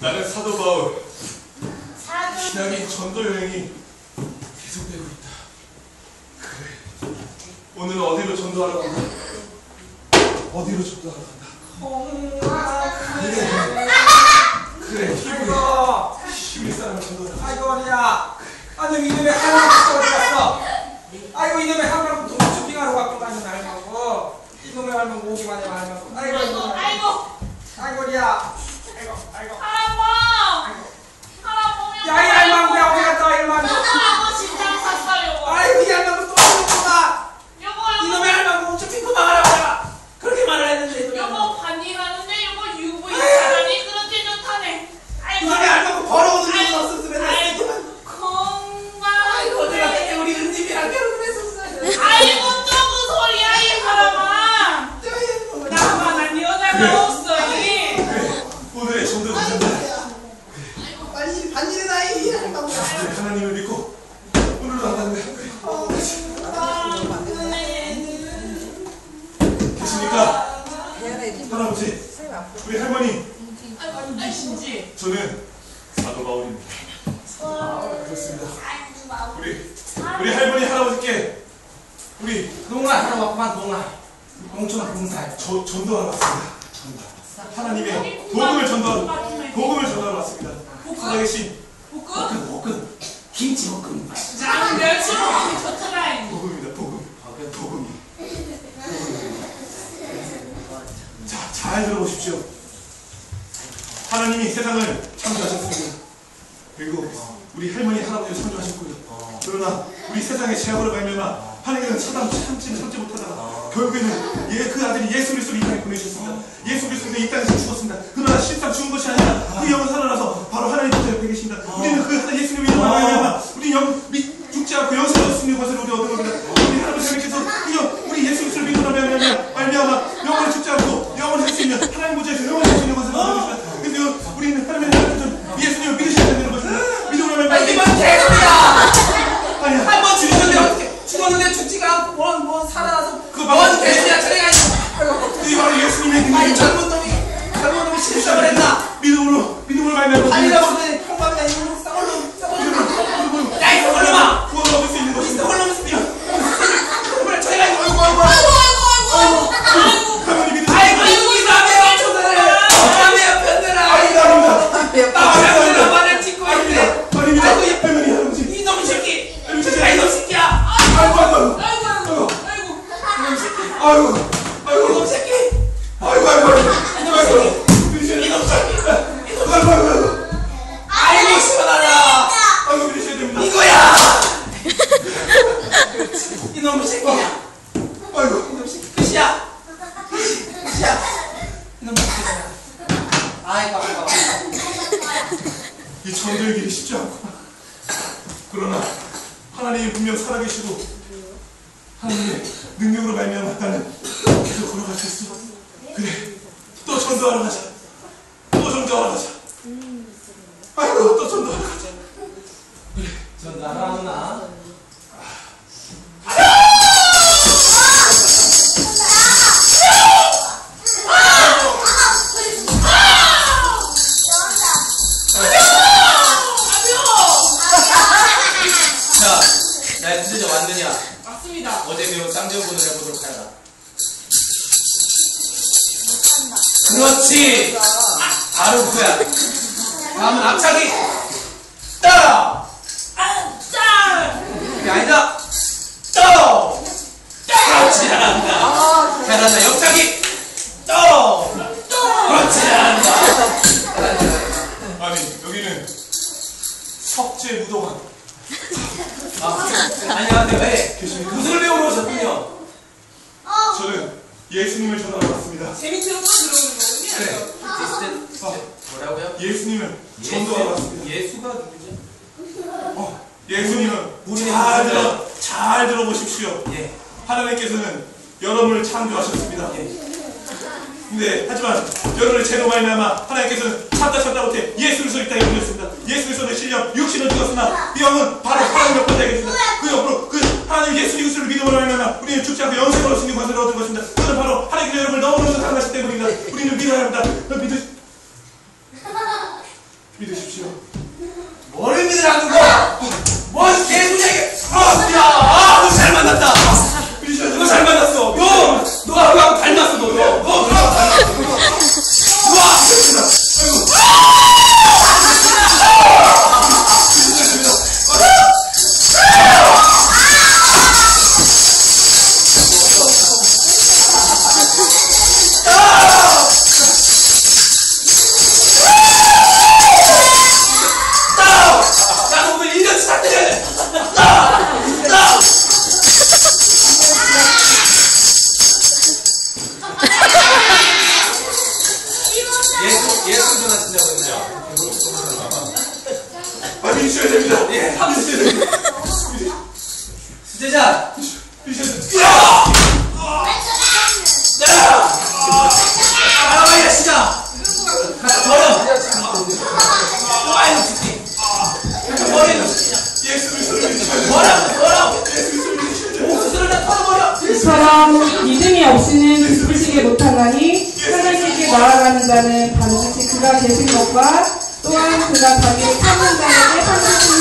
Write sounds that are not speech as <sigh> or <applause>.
나는 사도 바울 신학의 전도 여행이 계속되고 있다. 그래. 오늘은 어디로 전도하러 간다? 어디로 전도하러 간다? 그래. 아이고, 히브리 사람을 전도하러. 아이고 어리야. 아니 이놈의 하나님부터 어디 갔어? 아이고 이놈의 하나님부터 쇼핑하러 갔고 가는 날하고 이놈의 할머니 오기만 해만 하고 아이고 아이고 아이고 아이고. 아이고 아이고. 할아버지 야이 할망구야 어디 갔다 할망구. 할아버 진짜 샀어요 아이고 이 할망구 또 오는구나. 여보 이놈의 할망구 쇼핑 그만하라고 내가 그렇게 말을 했는데 이놈의 할망구. 여보 반일하는데 여보 UV 차라리 그렇게 좋다네 아이고 이놈의 할망구 벌어오는 아이고, 일 없었으면 했어. 아이고 이놈의 건강 아이고 내가 그때 우리 은집이랑 결혼했었어. 아이고 또그 소리야 이 사람아 나만 난 여자가 없어 이 그래. 오늘의 전도 간다. 빨리 반일이나 이 할망구. 그래. 하나님을 믿고 오늘로 나간다. 그래. 계십니까? 할아버지. 우리 할머니. 누구신지 저는 사도 바울입니다. 그렇습니다. 우리 우리 할머니 할아버지께 우리 농아 하러 왔구만 농아. 농촌 봉사해. 저, 전도하러 왔습니다. 전도. 하나님의 복음을 전도하러 복음을 전도하러 왔습니다. 살아계신? 볶음 볶음 김치 볶음. 멸치 볶음이 좋더라 복음입니다. 복음. 복음이. 자, 잘 들어보십시오. 하나님이 세상을 창조하셨습니다. 그리고 우리 할머니 할아버지를 창조하셨고요. 그러나 우리 세상의 죄악으로 말미암아 하나님은 차담 참지 참지 못하다가 결국에는 예, 그 아들이 예수 그리스도를 이 땅에 보내주셨습니다. 예수 그리스도는 이 땅에서 죽었습니다. 그러나 실상 죽은 것이 아니라 그 영은 할수 있는 얻은 것입니다. 그래서 우리는 하나님의 하나님께서 예수님을 믿으셔야 되는 것입니다. 믿음으로 아 말미암아 이게 뭔 개소리야! 아니야. 한번 죽었는데 어떻게 죽었는데 죽지가 않고 뭔, 뭔 살아나서 그거 뭔 바로 개소리야 이놈 새끼야 아이고 이놈 새끼 끝이야 끝이야 이놈 새끼야 아이고 아이고 이 전도의 길이 쉽지 않구나. 그러나 하나님이 분명 살아계시고 하나님의 능력으로 말미암아 나는 계속 있어. 그래. 또 전도하러 가자. 나 진짜 완전이야. 맞습니다 어제 배운 쌍대우분을 해보도록 하라. 그렇지. 아, 바로 그거야. 다음은 앞차기. 따라. 아짠 그게 아니다. 따라. 그렇지 잘한다. 잘한다. 옆차기. 따라. 그렇지 잘한다. 아니 여기는 석재 무도관. 아, 안녕하세요. 네. 무술 배우러 오셨군요. 저는 예수님을 전하러 왔습니다. 재밌는 거 들어오는 거군요. 아, 뭐라고요? 예수님을 전도하러 왔습니다. 예수가 누구죠? 어, 예수님은 우리는 잘? 들어 잘 들어보십시오. 예. 하나님께서는 여러분을 창조하셨습니다. 예. 네, 하지만 여러분의 죄로 말미암아 하나님께서는 참다 참다 못해 예수 그리스도 이 땅에 오셨습니다. 예수 그리스도의 실력 육신을 죽었으나 이 영은 바로 하나님의 권세겠습니다. 그 옆으로 그 하나님 예수 그리스도를 믿음으로 말미암아 우리는 죽지 않고 영생을 얻으니 권세를 얻은 것입니다. 그것은 바로 하나님께서 여러분을 너무너무 사랑하시기 때문입니다. 우리는 믿어야 합니다. 믿으십시오. 믿으십시오. <laughs> 뭘 믿으라는 거야? 됩니다. 아, 야, 진짜. 가자, 버려. 아이고, 죽기. 버려. 예수 그리스도를 믿으셔야 됩니다. 예수 그리스도를 믿으셔야 됩니다. 털어버려. 이처럼 믿음이 없이는 기쁘시게 못하나니 하 나아가는 자는 반드시 그가 계신 것과 또한 그가 자기를 찾는 자에게 찾으심